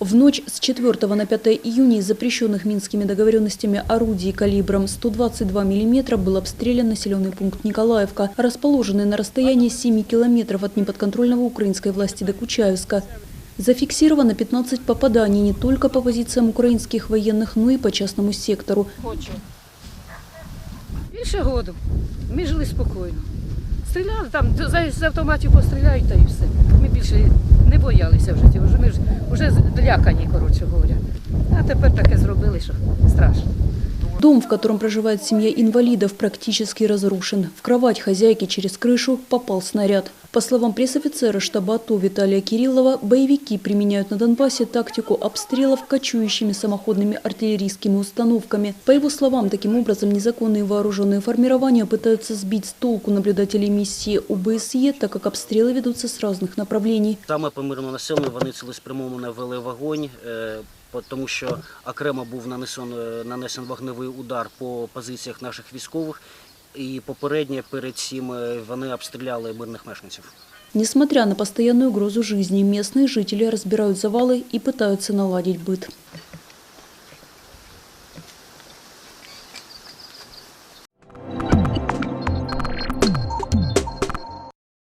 В ночь с 4 на 5 июня из запрещенных минскими договоренностями орудий калибром 122 мм был обстрелян населенный пункт Николаевка, расположенный на расстоянии 7 километров от неподконтрольного украинской власти Докучаевска. Зафиксировано 15 попаданий не только по позициям украинских военных, но и по частному сектору. Хочу. Більше году. Ми жили спокійно. Стріляли там, з з автоматів постріляють та і все. Ми більше не боялися вже цього. Злякані, коротше говоря. А тепер таке зробили, що страшно. Дом, в котором проживает семья инвалидов, практически разрушен. В кровать хозяйки через крышу попал снаряд. По словам пресс-офицера штаба АТО Виталия Кириллова, боевики применяют на Донбассе тактику обстрелов кочующими самоходными артиллерийскими установками. По его словам, таким образом незаконные вооруженные формирования пытаются сбить с толку наблюдателей миссии ОБСЕ, так как обстрелы ведутся с разных направлений. Саме по мирному населенню вони цілеспрямовано вели вогонь, тому що окремо був нанесен, е, нанесен вогневий удар по позиціях наших військових, і попередньо перед цим е, вони обстріляли мирних мешканців. Несмотря на постоянную угрозу жизни, местные жители разбирают завалы и пытаются наладить быт.